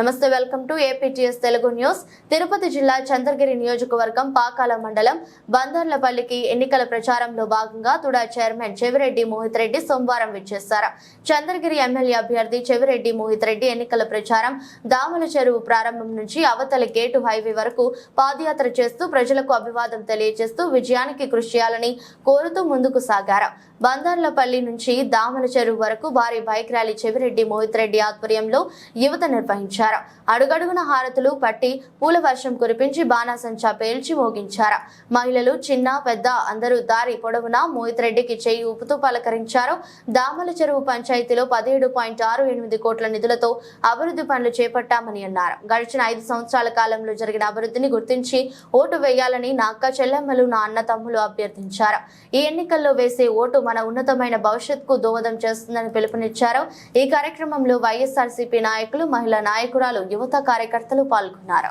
నమస్తే welcome to APTS Telugu news. Tirupati జిల్లా చంద్రగిరి నియోజకవర్గం పాకాల మండలం బందర్లపల్లికి ఎన్నికల ప్రచారంలో భాగంగా తుడా చైర్మన్ చెవిరెడ్డి మోహిత్ రెడ్డి సోమవారం విచ్చేశారు. చంద్రగిరి ఎమ్మెల్యే అభ్యర్థి చెవిరెడ్డి మోహిత్ రెడ్డి ఎన్నికల ప్రచారం దామల చెరువు ప్రారంభం నుంచి అవతలి గేటు హైవే వరకు పాదయాత్ర చేస్తూ ప్రజలకు అభివాదం తెలియజేస్తూ విజయానికి కృషి చేయాలని కోరుతూ ముందుకు సాగారు. బందర్లపల్లి నుంచి దామల చెరువు వరకు భారీ బైక్ ర్యాలీ చెవిరెడ్డి మోహిత్ రెడ్డి ఆధ్వర్యంలో యువత నిర్వహించారు. అడుగడుగున హారతులు పట్టి పూల వర్షం కురిపించి బాణాసంచా పేల్చి మోగించారు. మహిళలు చిన్న పెద్ద అందరూ దారి పొడవునా మోహిత్ రెడ్డికి చేయి ఊపుతూ పలకరించారు. దామల చెరువు పంచాయతీలో పదిహేడు పాయింట్ ఆరు ఎనిమిది కోట్ల నిధులతో అభివృద్ధి పనులు చేపట్టామని అన్నారు. గడిచిన ఐదు సంవత్సరాల కాలంలో జరిగిన అభివృద్ధిని గుర్తించి ఓటు వేయాలని నా అక్క చెల్లెమ్మలు నా అన్న తమ్ములు అభ్యర్థించారు. ఈ ఎన్నికల్లో వేసే ఓటు మన ఉన్నతమైన భవిష్యత్తుకు దోహదం చేస్తుందని పిలుపునిచ్చారు. ఈ కార్యక్రమంలో వైఎస్ఆర్సీపీ నాయకులు మహిళా నాయకురాలు యువత కార్యకర్తలు పాల్గొన్నారు.